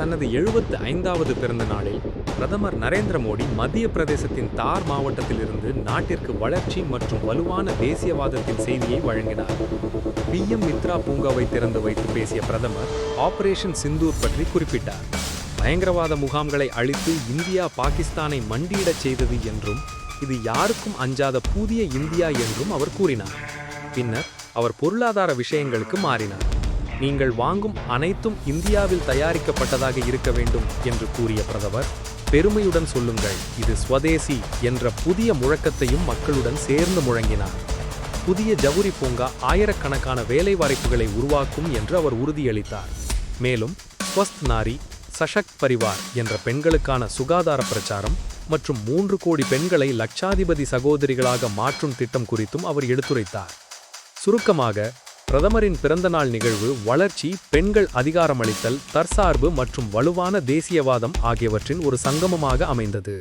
தனது எழுபத்து ஐந்தாவது பிறந்த நாளில் பிரதமர் நரேந்திர மோடி மத்திய பிரதேசத்தின் தார் மாவட்டத்திலிருந்து நாட்டிற்கு வளர்ச்சி மற்றும் வலுவான தேசியவாதத்தின் செய்தியை வழங்கினார். பிஎம் மித்ரா பூங்காவை திறந்து வைத்து பேசிய பிரதமர் ஆபரேஷன் சிந்தூர் பற்றி குறிப்பிட்டார். பயங்கரவாத முகாம்களை அழித்து இந்தியா பாகிஸ்தானை மண்டியிடச் செய்தது என்றும் இது யாருக்கும் அஞ்சாத புதிய இந்தியா என்றும் அவர் கூறினார். பின்னர் அவர் பொருளாதார விஷயங்களுக்கு மாறினார். நீங்கள் வாங்கும் அனைத்தும் இந்தியாவில் தயாரிக்கப்பட்டதாக இருக்க வேண்டும் என்று கூறிய பிரதமர் பெருமையுடன் சொல்லுங்கள் இது ஸ்வதேசி என்ற புதிய முழக்கத்தையும் மக்களுடன் சேர்ந்து முழங்கினார். புதிய ஜவுரி பூங்கா ஆயிரக்கணக்கான வேலைவாய்ப்புகளை உருவாக்கும் என்று அவர் உறுதியளித்தார். மேலும் ஸ்வஸ்த் நாரி சஷக்த் பரிவார் என்ற பெண்களுக்கான சுகாதார பிரச்சாரம் மற்றும் மூன்று கோடி பெண்களை லட்சாதிபதி சகோதரிகளாக மாற்றும் திட்டம் குறித்தும் அவர் எடுத்துரைத்தார். சுருக்கமாக பிரதமரின் பிறந்தநாள் நிகழ்வு வளர்ச்சி பெண்கள் அதிகாரமளித்தல் தற்சார்பு மற்றும் வலுவான தேசியவாதம் ஆகியவற்றின் ஒரு சங்கமமாக அமைந்தது.